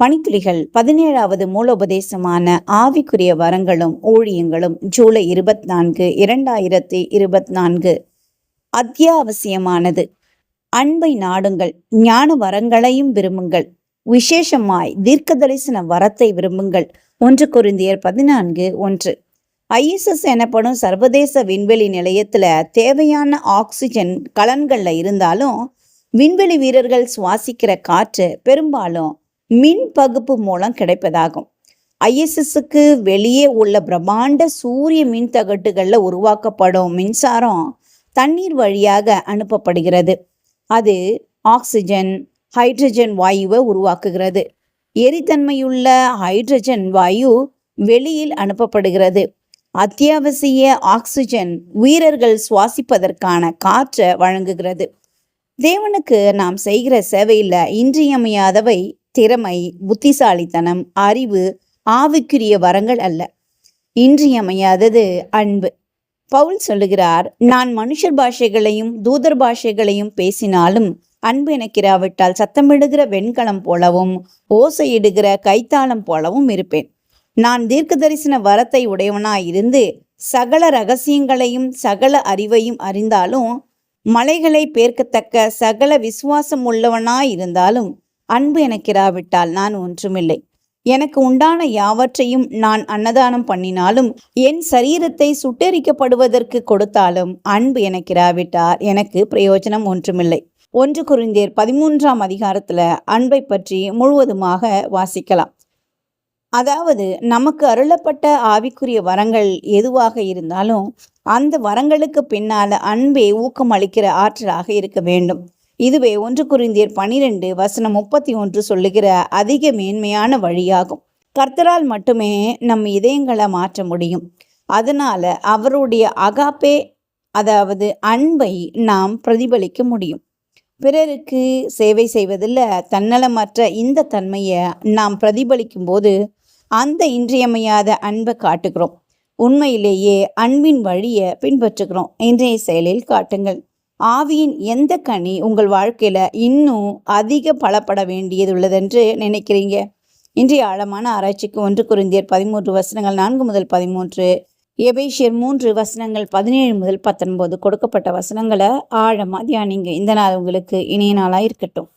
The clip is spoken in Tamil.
பணித்துளிகள் பதினேழாவது மூலோபதேசமான ஆவிக்குரிய வரங்களும் ஊழியங்களும் ஜூலை இருபத்தி நான்கு இரண்டாயிரத்தி இருபத்தி நான்கு அத்தியாவசியமானது. அன்பை நாடுங்கள் ஞான வரங்களையும் விரும்புங்கள். விசேஷமாய் தீர்க்க தரிசன வரத்தை விரும்புங்கள். ஒன்று குருந்தியர் பதினான்கு ஒன்று. ஐஎஸ்எஸ் எனப்படும் சர்வதேச விண்வெளி நிலையத்தில் தேவையான ஆக்சிஜன் கலன்களில் இருந்தாலும் விண்வெளி வீரர்கள் சுவாசிக்கிற காற்று பெரும்பாலும் மின் பகுப்பு மூலம் கிடைப்பதாகும். ஐஎஸ்எஸ்க்கு வெளியே உள்ள பிரம்மாண்ட சூரிய மின் தகட்டுகளில் உருவாக்கப்படும் மின்சாரம் தண்ணீர் வழியாக அனுப்பப்படுகிறது. அது ஆக்சிஜன் ஹைட்ரஜன் வாயுவை உருவாக்குகிறது. எரித்தன்மையுள்ள ஹைட்ரஜன் வாயு வெளியில் அனுப்பப்படுகிறது. அத்தியாவசிய ஆக்சிஜன் வீரர்கள் சுவாசிப்பதற்கான காற்றை வழங்குகிறது. தேவனுக்கு நாம் செய்கிற சேவையில் இன்றியமையாதவை திறமை புத்திசாலித்தனம் அறிவு ஆவிக்குரிய வரங்கள் அல்ல. இன்றியமையாதது அன்பு. பவுல் சொல்லுகிறார் நான் மனுஷர் பாஷைகளையும் தூதர் பாஷைகளையும் பேசினாலும் அன்பு எனக்கிராவிட்டால் சத்தமிடுகிற வெண்கலம் போலவும் ஓசையிடுகிற கைத்தாளம் போலவும் இருப்பேன். நான் தீர்க்க தரிசன வரத்தை உடையவனாயிருந்து சகல ரகசியங்களையும் சகல அறிவையும் அறிந்தாலும் மலைகளை பேர்க்கத்தக்க சகல விசுவாசம் உள்ளவனாயிருந்தாலும் அன்பு எனக்கிராவிட்டால் நான் ஒன்றுமில்லை. எனக்கு உண்டான யாவற்றையும் நான் அன்னதானம் பண்ணினாலும் என் சரீரத்தை சுட்டெரிக்கப்படுவதற்கு கொடுத்தாலும் அன்பு எனக்கிராவிட்டால் எனக்கு பிரயோஜனம் ஒன்றுமில்லை. ஒன்று குறிந்தேர் பதிமூன்றாம் அதிகாரத்தில் அன்பை பற்றி முழுவதுமாக வாசிக்கலாம். அதாவது நமக்கு அருளப்பட்ட ஆவிக்குரிய வரங்கள் எதுவாக இருந்தாலும் அந்த வரங்களுக்கு பின்னால் அன்பே ஊக்கம் அளிக்கிற ஆற்றலாக இருக்க வேண்டும். இதுவே ஒன்று குறிந்தியர் பனிரெண்டு வசனம் முப்பத்தி ஒன்று சொல்லுகிற அதிக மேன்மையான வழியாகும். கர்த்தரால் மட்டுமே நம் இதயங்களை மாற்ற முடியும். அதனால அவருடைய அகாப்பே அதாவது அன்பை நாம் பிரதிபலிக்க முடியும். பிறருக்கு சேவை செய்வதில் தன்னலமற்ற இந்த தன்மையை நாம் பிரதிபலிக்கும் போது அந்த இன்றியமையாத அன்பை காட்டுகிறோம். உண்மையிலேயே அன்பின் வழியை பின்பற்றுகிறோம். இன்றைய செயலில் காட்டுங்கள். ஆவியின் எந்த கனி உங்கள் வாழ்க்கையில் இன்னும் அதிக பலப்பட வேண்டியது உள்ளதென்று நினைக்கிறீங்க? இன்றைய ஆழமான ஆராய்ச்சிக்கு ஒன்று குறிந்தியர் பதிமூன்று வசனங்கள் நான்கு முதல் பதிமூன்று எபேஷியர் மூன்று வசனங்கள் பதினேழு முதல் பத்தொன்பது கொடுக்கப்பட்ட வசனங்களை ஆழமாக தியானிங்க. இந்த நாள் உங்களுக்கு இணைய நாளாக இருக்கட்டும்